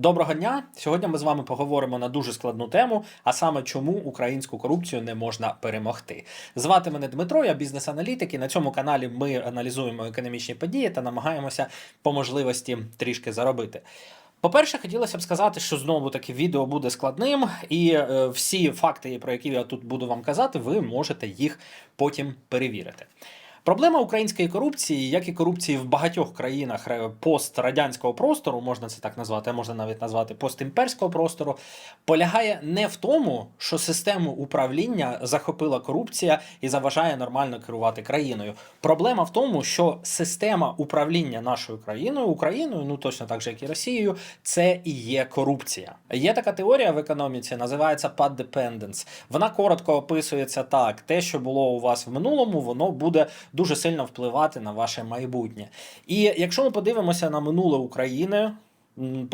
Доброго дня! Сьогодні ми з вами поговоримо на дуже складну тему, а саме чому українську корупцію не можна перемогти. Звати мене Дмитро, я бізнес-аналітик, і на цьому каналі ми аналізуємо економічні події та намагаємося по можливості трішки заробити. По-перше, хотілося б сказати, що знову таки відео буде складним, і е, всі факти, про які я тут буду вам казати, ви можете їх потім перевірити. Проблема української корупції, як і корупції в багатьох країнах пострадянського простору, можна це так назвати, а можна навіть назвати постімперського простору, полягає не в тому, що систему управління захопила корупція і заважає нормально керувати країною. Проблема в тому, що система управління нашою країною, Україною, ну точно так же, як і Росією, це і є корупція. Є така теорія в економіці, називається path dependence. Вона коротко описується так: те, що було у вас в минулому, воно буде дуже сильно впливати на ваше майбутнє. І якщо ми подивимося на минуле України.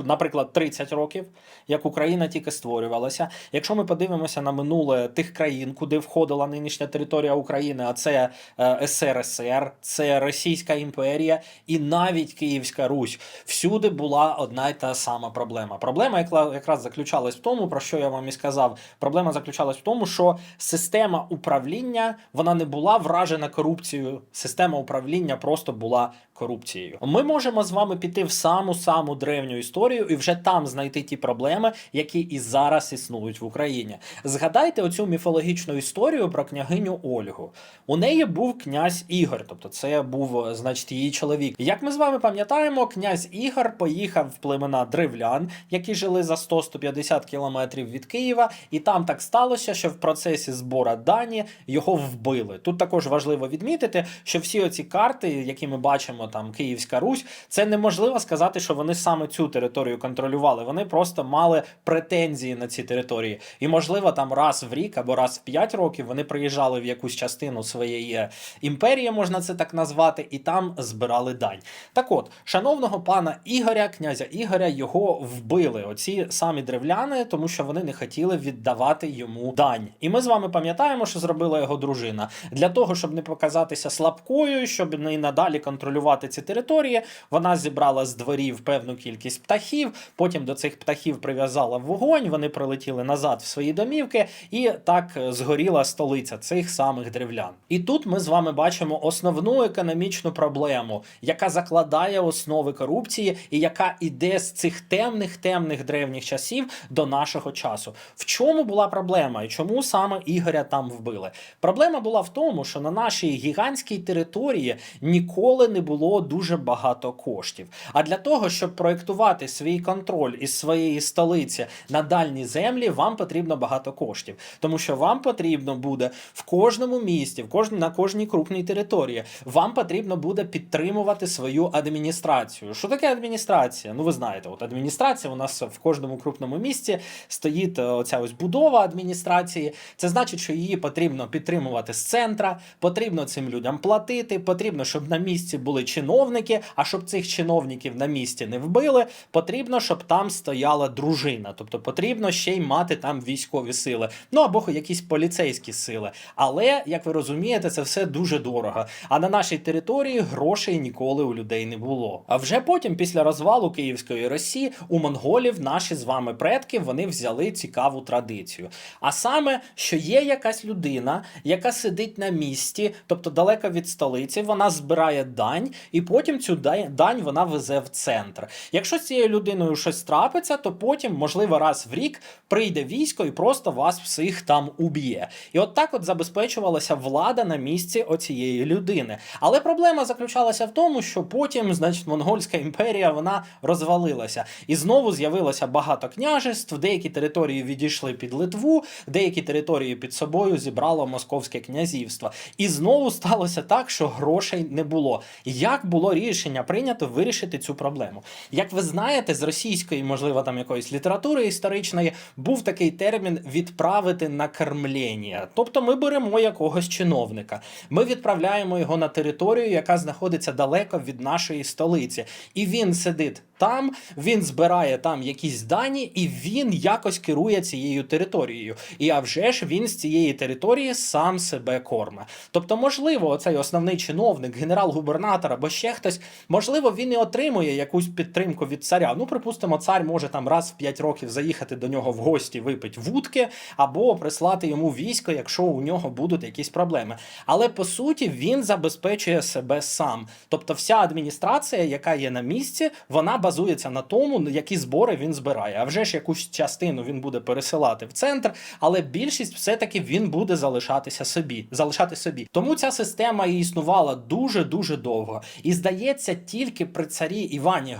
Наприклад, 30 років, як Україна тільки створювалася. Якщо ми подивимося на минуле тих країн, куди входила нинішня територія України, а це е, СРСР, це Російська імперія і навіть Київська Русь, всюди була одна й та сама проблема. Проблема якла- якраз заключалась в тому, про що я вам і сказав. Проблема заключалась в тому, що система управління вона не була вражена корупцією. Система управління просто була корупцією. Ми можемо з вами піти в саму саму древню історію і вже там знайти ті проблеми, які і зараз існують в Україні. Згадайте оцю міфологічну історію про княгиню Ольгу. У неї був князь Ігор, тобто це був, е, значить, її чоловік. Як ми з вами пам'ятаємо, князь Ігор поїхав в племена древлян, які жили за 100-150 кілометрів від Києва, і там так сталося, що в процесі збору дані його вбили. Тут також важливо відмітити, що всі оці карти, які ми бачимо, там Київська Русь, це неможливо сказати, що вони саме цю територію контролювали. Вони просто мали претензії на ці території. І, можливо, там раз в рік або раз в 5 років вони приїжджали в якусь частину своєї е, імперії, можна це так назвати, і там збирали дань. Так от, шановного пана Ігоря, князя Ігоря, його вбили оці самі древляни, тому що вони не хотіли віддавати йому дань. І ми з вами пам'ятаємо, що зробила його дружина. Для того, щоб не показатися слабкою, щоб не надалі контролювати ці території, вона зібрала з дворів певну кількість птахів. Потім до цих птахів прив'язала вогонь. Вони прилетіли назад в свої домівки, і так е, згоріла столиця цих самих древлян. І тут ми з вами бачимо основну економічну проблему, яка закладає основи корупції, і яка іде з цих темних темних древніх часів до нашого часу. В чому була проблема і чому саме Ігоря там вбили? Проблема була в тому, що на нашій гігантській території ніколи не було дуже багато коштів. А для того, щоб проєктувати свій контроль із своєї столиці на дальні землі, вам потрібно багато коштів, тому що вам потрібно буде в кожному місті, в кожній на кожній крупній території, вам потрібно буде підтримувати свою адміністрацію. Що таке адміністрація? Ну ви знаєте, от адміністрація у нас в кожному крупному місті стоїть е, оця ось будова адміністрації. Це значить, що її потрібно підтримувати з центра, потрібно цим людям платити, потрібно, щоб на місці були чиновники. А щоб цих чиновників на місці не вбили, потрібно, щоб там стояла дружина. Тобто потрібно ще й мати там військові сили, ну або якісь поліцейські сили. Але як ви розумієте, це все дуже дорого. А на нашій території грошей ніколи у людей не було. А вже потім, після розвалу Київської Росії, у монголів наші з вами предки вони взяли цікаву традицію. А саме, що є якась людина, яка сидить на місці, тобто далеко від столиці, вона збирає дань, і потім цю дань дань вона везе в центр. Якщо з цією людиною щось трапиться, то потім, можливо, раз в рік прийде військо і просто вас всіх там уб'є. І от так от забезпечувалася влада на місці оцієї людини. Але проблема заключалася в тому, що потім, значить, монгольська імперія вона розвалилася. І знову з'явилося багато княжеств, деякі території відійшли під Литву, деякі території під собою зібрало московське князівство. І знову сталося так, що грошей не було. Як було рішення прийнято вирішити цю проблему? Як ви знаєте, з російської, можливо, там якоїсь літератури історичної був такий термін відправити на кормлення. Тобто ми беремо якогось чиновника, ми відправляємо його на територію, яка знаходиться далеко від нашої столиці, і він сидить там, він збирає там якісь дані, і він якось керує цією територією. І а вже ж він з цієї території сам себе корме. Тобто, можливо, оцей основний чиновник, генерал-губернатор або ще хтось, можливо, він і отримує якусь підтримку від царя. Ну, припустимо, цар може там раз в 5 років заїхати до нього в гості, випити вудки, або прислати йому військо, якщо у нього будуть якісь проблеми. Але по суті він забезпечує себе сам. Тобто, вся адміністрація, яка є на місці, вона базується на тому, які збори він збирає. А вже ж якусь частину він буде пересилати в центр, але більшість все-таки він буде залишатися собі, залишати собі. Тому ця система і існувала дуже дуже довго. І здається, тільки при царі Івані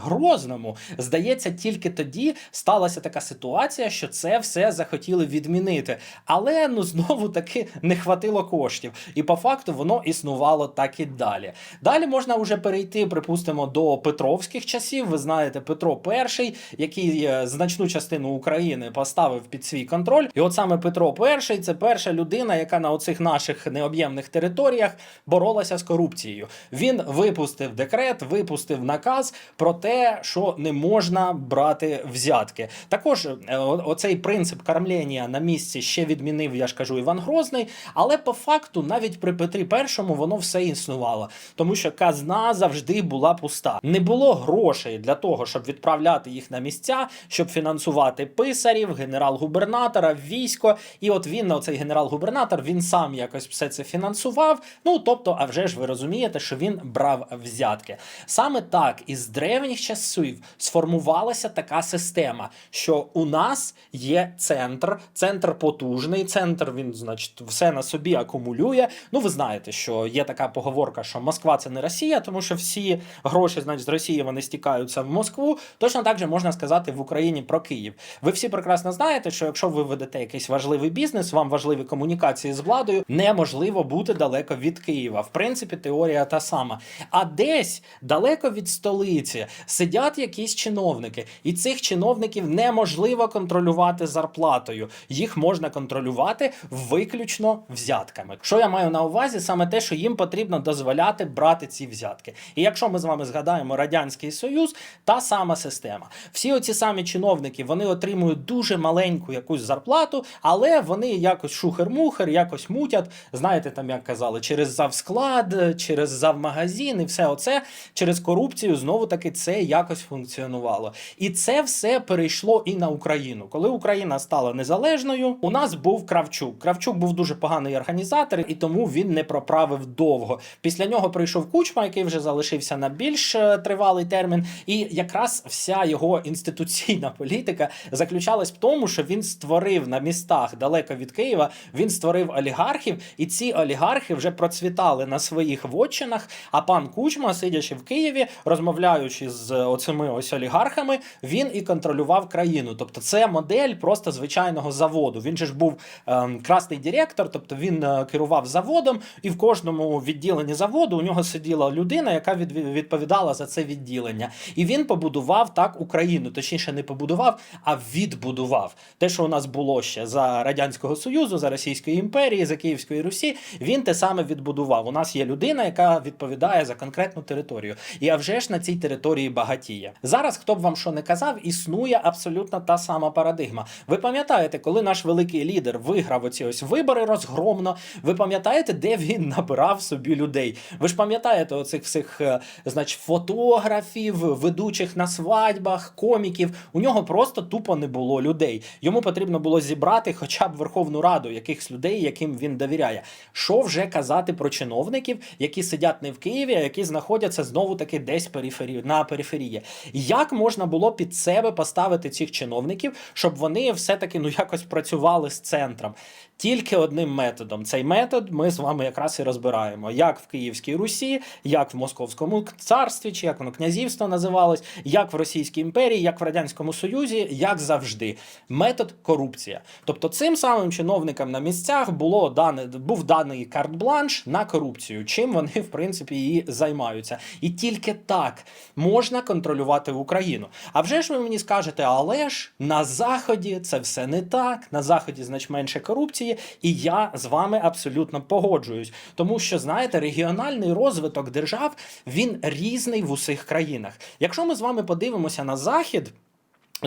Грозному, здається, тільки тоді сталася така ситуація, що це все захотіли відмінити. Але ну знову таки не хватило коштів. І по факту воно існувало так і далі. Далі можна вже перейти, припустимо, до Петровських часів. Ви знаєте, Петро І, який е, значну частину України поставив під свій контроль. І от саме Петро І це перша людина, яка на оцих наших необ'ємних територіях боролася з корупцією. Він випустив декрет, випустив наказ про те, що не можна брати взятки. Також е, оцей принцип кормлення на місці ще відмінив, я ж кажу, Іван Грозний. Але по факту, навіть при Петрі І воно все існувало, тому що казна завжди була пуста. Не було грошей для того, щоб відправляти їх на місця, щоб фінансувати писарів, генерал-губернатора, військо. І от він, оцей генерал-губернатор, він сам якось все це фінансував. Ну тобто, а вже ж ви розумієте, що він брав взятки. Саме так із древніх часів сформувалася така система, що у нас є центр, центр потужний, центр він, значить, все на собі акумулює. Ну, ви знаєте, що є така поговорка, що Москва це не Росія, тому що всі гроші, значить, з Росії вони стікаються в Москву. Точно так же можна сказати в Україні про Київ. Ви всі прекрасно знаєте, що якщо ви ведете якийсь важливий бізнес, вам важливі комунікації з владою, неможливо бути далеко від Києва. В принципі, теорія та сама. А десь далеко від столиці сидять якісь чиновники, і цих чиновників неможливо контролювати зарплатою. Їх можна контролювати виключно взятками. Що я маю на увазі? Саме те, що їм потрібно дозволяти брати ці взятки. І якщо ми з вами згадаємо радянський союз, та сама система. Всі оці самі чиновники вони отримують дуже маленьку якусь зарплату, але вони якось шухер-мухер, якось мутять. Знаєте, там як казали, через завсклад, через завмагазин і все оце через корупцію знову таки це якось функціонувало. І це все перейшло і на Україну. Коли Україна стала незалежною, у нас був Кравчук. Кравчук був дуже поганий організатор, і тому він не проправив довго. Після нього прийшов Кучма, який вже залишився на більш е, тривалий термін. І якраз вся його інституційна політика заключалась в тому, що він створив на містах далеко від Києва, він створив олігархів, і ці олігархи вже процвітали на своїх вотчинах. А пан Кучма, сидячи в Києві, розмовляючи з оцими ось олігархами, він і контролював країну. Тобто, це модель просто звичайного заводу. Він же ж був ем, красний директор, тобто він е, керував заводом, і в кожному відділенні заводу у нього сиділа людина, яка від, відповідала за це відділення. І він побудував так Україну, точніше, не побудував, а відбудував те, що у нас було ще за радянського союзу, за Російської імперії, за Київської Русі. Він те саме відбудував. У нас є людина, яка відповідає за конкретну територію. І а вже ж на цій території багатіє. Зараз, хто б вам що не казав, існує абсолютно та сама парадигма. Ви пам'ятаєте, коли наш великий лідер виграв оці ось вибори розгромно? Ви пам'ятаєте, де він набирав собі людей? Ви ж пам'ятаєте оцих всіх, е, значить, фотографів, ведучих на свадьбах, коміків. У нього просто тупо не було людей. Йому потрібно було зібрати хоча б Верховну Раду якихось людей, яким він довіряє. Що вже казати про чиновників, які сидять не в Києві, а які знаходяться знову таки десь перифері... на периферії. Як можна було під себе поставити цих чиновників, щоб вони все-таки ну якось працювали з центром? Тільки одним методом. Цей метод ми з вами якраз і розбираємо, як в Київській Русі, як в Московському царстві, чи як воно князівство називалось, як в Російській імперії, як в Радянському Союзі, як завжди. Метод корупція. Тобто цим самим чиновникам на місцях було дане, був даний карт-бланш на корупцію, чим вони в принципі і займаються. І тільки так можна контролювати Україну. А вже ж ви мені скажете, але ж на заході це все не так. На заході значить менше корупції, і я з вами абсолютно погоджуюсь, тому що знаєте, регіональний розвиток держав він різний в усіх країнах. Якщо ми з вами подивимося на захід.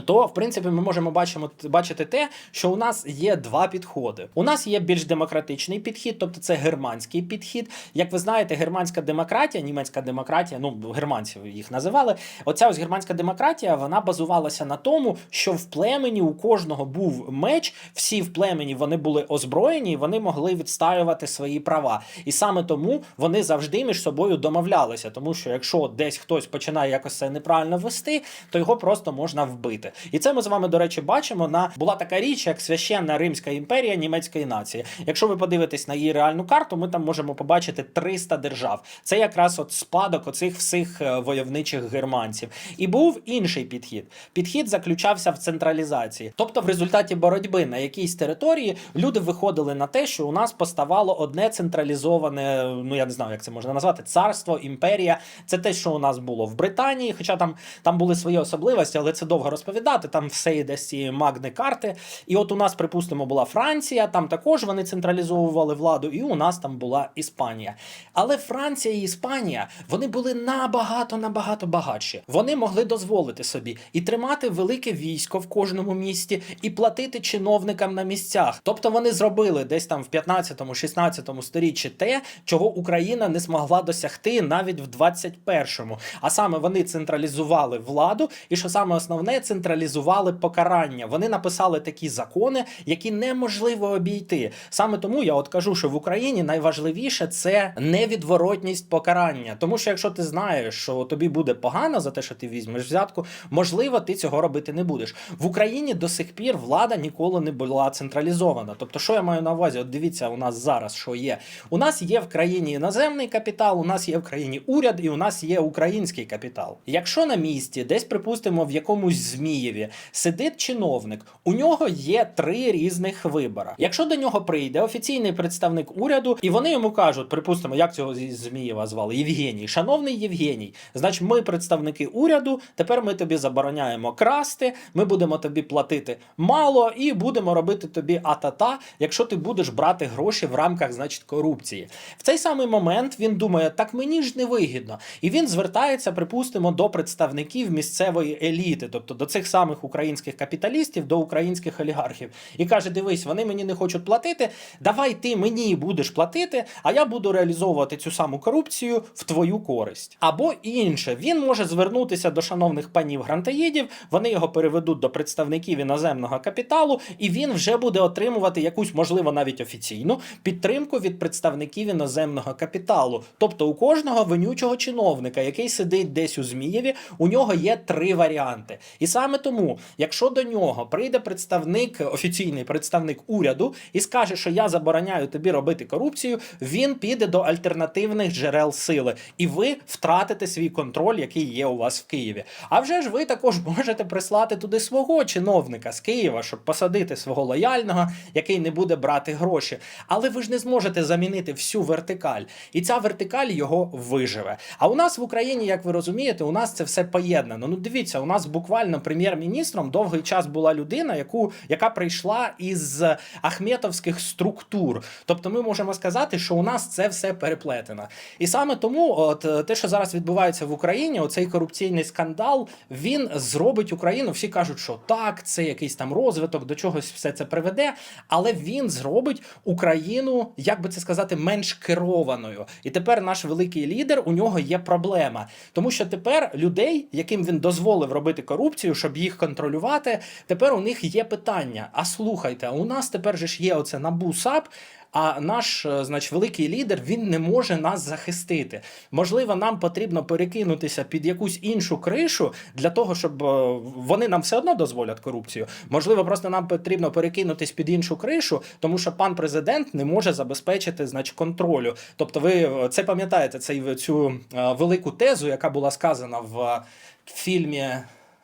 То в принципі ми можемо бачимо бачити те, що у нас є два підходи. У нас є більш демократичний підхід, тобто це германський підхід. Як ви знаєте, германська демократія, німецька демократія, ну германців їх називали. Оця ось германська демократія вона базувалася на тому, що в племені у кожного був меч, всі в племені вони були озброєні, і вони могли відстаювати свої права. І саме тому вони завжди між собою домовлялися, тому що якщо десь хтось починає якось це неправильно вести, то його просто можна вбити. І це ми з вами, до речі, бачимо на була така річ, як священна Римська імперія німецької нації. Якщо ви подивитесь на її реальну карту, ми там можемо побачити 300 держав. Це якраз от спадок оцих всіх е, войовничих германців. І був інший підхід. Підхід заключався в централізації. Тобто, в результаті боротьби на якійсь території люди виходили на те, що у нас поставало одне централізоване, ну я не знаю, як це можна назвати, царство, імперія. Це те, що у нас було в Британії, хоча там, там були свої особливості, але це довго розповідати. Там все йде з цієї магни карти. І от у нас, припустимо, була Франція, там також вони централізовували владу, і у нас там була Іспанія. Але Франція і Іспанія вони були набагато набагато багатші. Вони могли дозволити собі і тримати велике військо в кожному місті, і платити чиновникам на місцях. Тобто вони зробили десь там в 15-16 сторіччі те, чого Україна не змогла досягти навіть в 21-му. А саме вони централізували владу, і що саме основне, централізували покарання. Вони написали такі закони, які неможливо обійти. Саме тому я от кажу, що в Україні найважливіше це невідворотність покарання. Тому що якщо ти знаєш, що тобі буде погано за те, що ти візьмеш взятку, можливо, ти цього робити не будеш. В Україні до сих пір влада ніколи не була централізована. Тобто, що я маю на увазі? От дивіться, у нас зараз що є. У нас є в країні іноземний капітал, у нас є в країні уряд, і у нас є український капітал. Якщо на місці, десь припустимо, в якомусь Змієві сидить чиновник, у нього є три різних вибора. Якщо до нього прийде офіційний представник уряду, і вони йому кажуть, припустимо, як цього зі Змієва звали Євгеній, шановний Євгеній, значить, ми представники уряду. Тепер ми тобі забороняємо красти, ми будемо тобі платити мало і будемо робити тобі атата, якщо ти будеш брати гроші в рамках, значить, корупції. В цей самий момент він думає, так мені ж не вигідно. І він звертається, припустимо, до представників місцевої еліти, тобто до цих самих українських капіталістів, до українських олігархів, і каже: Дивись, вони мені не хочуть платити. Давай ти мені будеш платити, а я буду реалізовувати цю саму корупцію в твою користь. Або інше, він може звернутися до шановних панів грантаїдів, вони його переведуть до представників іноземного капіталу, і він вже буде отримувати якусь, можливо, навіть офіційну підтримку від представників іноземного капіталу. Тобто у кожного винючого чиновника, який сидить десь у Змієві, у нього є три варіанти. І саме тому, якщо до нього прийде представник, офіційний представник уряду і скаже, що я забороняю тобі робити корупцію, він піде до альтернативних джерел сили, і ви втратите свій контроль, який є у вас в Києві. А вже ж ви також можете прислати туди свого чиновника з Києва, щоб посадити свого лояльного, який не буде брати гроші. Але ви ж не зможете замінити всю вертикаль, і ця вертикаль його виживе. А у нас в Україні, як ви розумієте, у нас це все поєднано. Ну дивіться, у нас буквально прем'єр-міністром довгий час була людина, яку яка прийшла із ахметовських структур. Тобто, ми можемо сказати, що у нас це все переплетено. І саме тому, от е, те, що зараз відбувається в Україні, оцей корупційний скандал, він зробить Україну. Всі кажуть, що так, це якийсь там розвиток, до чогось все це приведе, але він зробить Україну, як би це сказати, менш керованою. І тепер наш великий лідер у нього є проблема, тому що тепер людей, яким він дозволив робити корупцію, щоб їх контролювати, тепер у них є питання. А слухайте, у нас тепер же ж є оце набу САП. А наш, е, значить, великий лідер він не може нас захистити. Можливо, нам потрібно перекинутися під якусь іншу кришу для того, щоб е, вони нам все одно дозволять корупцію. Можливо, просто нам потрібно перекинутись під іншу кришу, тому що пан президент не може забезпечити значить, контролю. Тобто, ви е, це пам'ятаєте цей цю велику тезу, яка була сказана в фільмі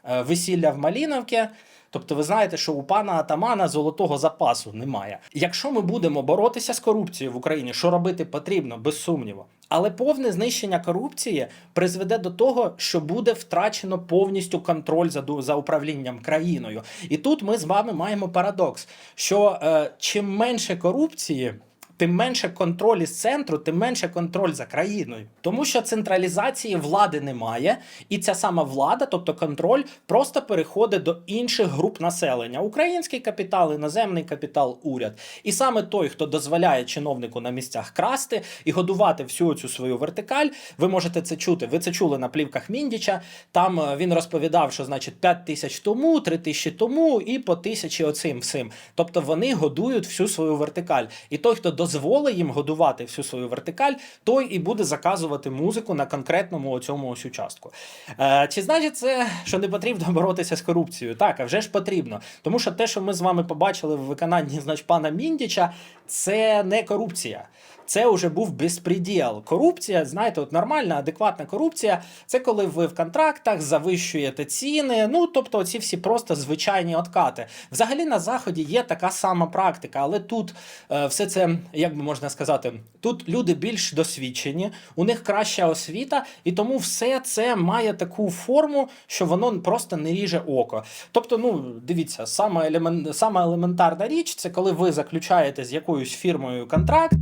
Весілля в Маліновці. Тобто, ви знаєте, що у пана Атамана золотого запасу немає. Якщо ми будемо боротися з корупцією в Україні, що робити потрібно, без сумніву. Але повне знищення корупції призведе до того, що буде втрачено повністю контроль за, за управлінням країною. І тут ми з вами маємо парадокс, що е, чим менше корупції. Тим менше контроль із центру, тим менше контроль за країною. Тому що централізації влади немає, і ця сама влада, тобто контроль, просто переходить до інших груп населення: український капітал, іноземний капітал, уряд. І саме той, хто дозволяє чиновнику на місцях красти і годувати всю цю свою вертикаль, ви можете це чути. Ви це чули на плівках Міндіча. Там е, він розповідав, що значить 5 тисяч тому, 3 тисячі тому і по тисячі оцим всім. Тобто вони годують всю свою вертикаль. І той, хто дозволить їм годувати всю свою вертикаль, той і буде заказувати музику на конкретному цьому ось участку. Е, чи значить це, що не потрібно боротися з корупцією? Так, а вже ж потрібно. Тому що те, що ми з вами побачили в виконанні значить, пана Міндіча, це не корупція. Це вже був безпреділ. Корупція, знаєте, от нормальна, адекватна корупція це коли ви в контрактах завищуєте ціни. Ну тобто, ці всі просто звичайні откати. Взагалі на заході є така сама практика, але тут е, все це, як би можна сказати, тут люди більш досвідчені, у них краща освіта, і тому все це має таку форму, що воно просто не ріже око. Тобто, ну дивіться, саме елемент, сама елементарна річ це коли ви заключаєте з якоюсь фірмою контракт.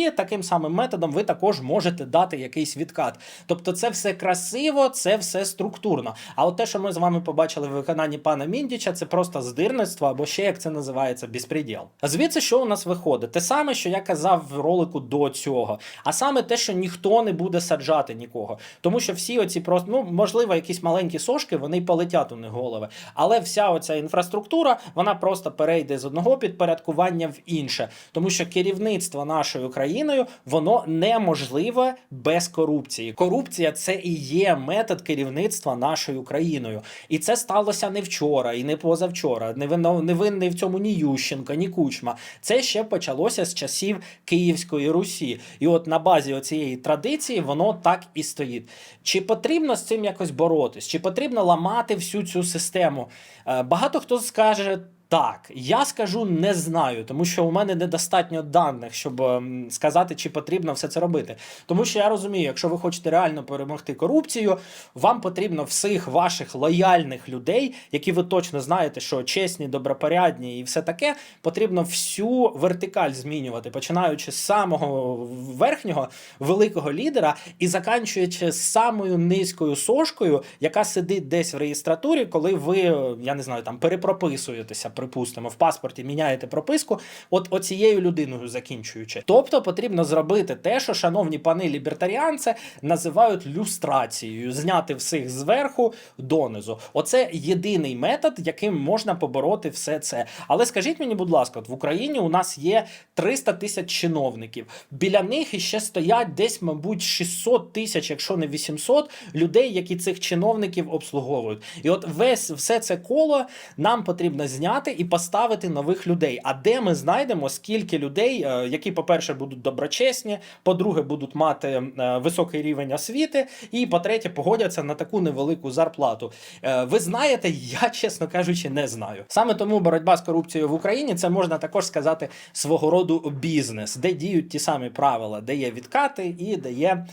І таким самим методом ви також можете дати якийсь відкат. Тобто, це все красиво, це все структурно. А от те, що ми з вами побачили в виконанні пана Міндіча, це просто здирництво, або ще як це називається, безпреділ. Звідси, що у нас виходить? Те саме, що я казав в ролику до цього, а саме те, що ніхто не буде саджати нікого, тому що всі оці просто ну можливо, якісь маленькі сошки, вони полетять у них голови, але вся оця інфраструктура вона просто перейде з одного підпорядкування в інше, тому що керівництво нашою країною воно неможливе без корупції. Корупція це і є метод керівництва нашою країною, і це сталося не вчора і не позавчора. Не винний в цьому ні Ющенко, ні Кучма. Це ще почалося з часів Київської Русі. І от на базі цієї традиції воно так і стоїть. Чи потрібно з цим якось боротись? Чи потрібно ламати всю цю систему? Е, Багато хто скаже. Так, я скажу не знаю, тому що у мене недостатньо даних, щоб ем, сказати, чи потрібно все це робити. Тому що я розумію, якщо ви хочете реально перемогти корупцію, вам потрібно всіх ваших лояльних людей, які ви точно знаєте, що чесні, добропорядні і все таке, потрібно всю вертикаль змінювати, починаючи з самого верхнього великого лідера і заканчуючи з самою низькою сошкою, яка сидить десь в реєстратурі, коли ви, я не знаю, там перепрописуєтеся припустимо, в паспорті міняєте прописку, от оцією людиною закінчуючи. Тобто потрібно зробити те, що шановні пани лібертаріанці називають люстрацією, зняти всіх зверху донизу. Оце єдиний метод, яким можна побороти все це. Але скажіть мені, будь ласка, от в Україні у нас є 300 тисяч чиновників. Біля них іще стоять десь, мабуть, 600 тисяч, якщо не 800 людей, які цих чиновників обслуговують. І от весь все це коло нам потрібно зняти і поставити нових людей. А де ми знайдемо скільки людей, е, які, по-перше, будуть доброчесні, по-друге, будуть мати е, високий рівень освіти, і по-третє, погодяться на таку невелику зарплату. Е, Ви знаєте, я чесно кажучи, не знаю. Саме тому боротьба з корупцією в Україні це можна також сказати свого роду бізнес, де діють ті самі правила, де є відкати і де є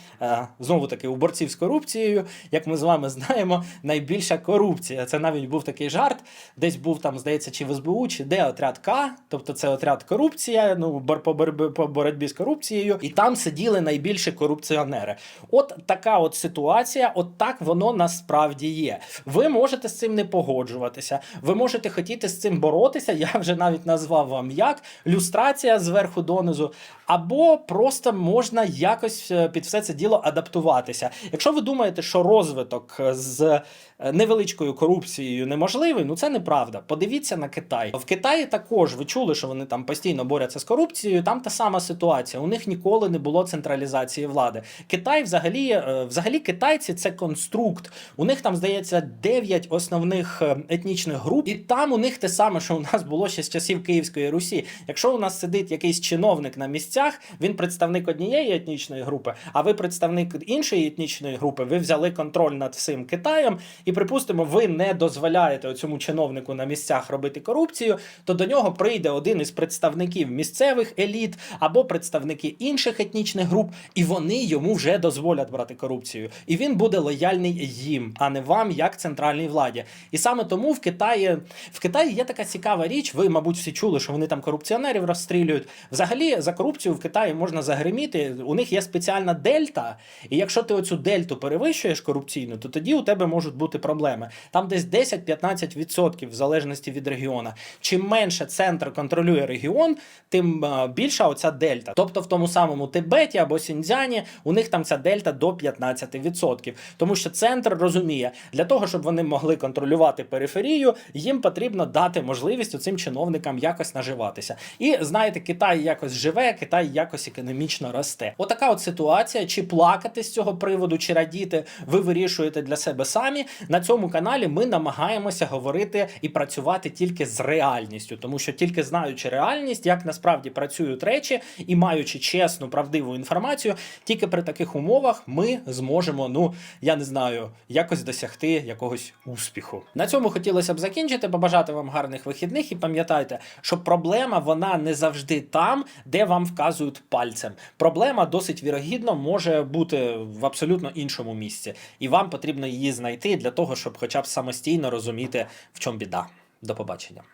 знову таки у борців з корупцією, як ми з вами знаємо, найбільша корупція. Це навіть був такий жарт, десь був там, здається, чи в СБУ, чи де отряд К, тобто це отряд корупція, ну бор по боротьбі, по боротьбі з корупцією, і там сиділи найбільші корупціонери. От така от ситуація, от так воно насправді є. Ви можете з цим не погоджуватися, ви можете хотіти з цим боротися. Я вже навіть назвав вам як люстрація зверху донизу, або просто можна якось е, під все це діло адаптуватися. Якщо ви думаєте, що розвиток з е, невеличкою корупцією неможливий, ну це неправда. Подивіться на Китай. В Китаї також ви чули, що вони там постійно борються з корупцією. Там та сама ситуація. У них ніколи не було централізації влади. Китай, взагалі, е, взагалі, китайці це конструкт. У них там здається 9 основних е, етнічних груп, і там у них те саме, що у нас було ще з часів Київської Русі. Якщо у нас сидить якийсь чиновник на місцях, він представник однієї етнічної групи, а ви представник іншої етнічної групи, ви взяли контроль над всім Китаєм, і припустимо, ви не дозволяєте цьому чиновнику на місцях робити корупцію, то до нього прийде один із представників місцевих еліт або представники інших етнічних груп, і вони йому вже дозволять брати корупцію. І він буде лояльний їм, а не вам, як центральній владі. І саме тому в Китаї в Китаї є така цікава річ. Ви, мабуть, всі чули, що вони там корупціонерів розстрілюють. Взагалі за корупцію в Китаї можна загриміти. У них є спеціальна дельта, і якщо ти оцю дельту перевищуєш корупційну, то тоді у тебе можуть бути проблеми. Там десь 10-15% в залежності від регіону. Чим менше центр контролює регіон, тим е, більша оця дельта. Тобто в тому самому Тибеті або Сіньцзяні у них там ця дельта до 15%. Тому що центр розуміє, для того, щоб вони могли контролювати периферію, їм потрібно дати можливість цим чиновникам якось наживатися. І знаєте, Китай якось живе, Китай якось економічно росте. Отака от ситуація. Чи плакати з цього приводу, чи радіти, ви вирішуєте для себе самі. На цьому каналі ми намагаємося говорити і працювати тільки з реальністю, тому що тільки знаючи реальність, як насправді працюють речі, і маючи чесну, правдиву інформацію, тільки при таких умовах ми зможемо, ну я не знаю, якось досягти якогось успіху. На цьому хотілося б закінчити, побажати вам гарних вихідних і пам'ятайте, що проблема вона не завжди там, де вам вказують пальцем. Проблема досить вірогідно може бути в абсолютно іншому місці, і вам потрібно її знайти для того, щоб хоча б самостійно розуміти, в чому біда. До побачення.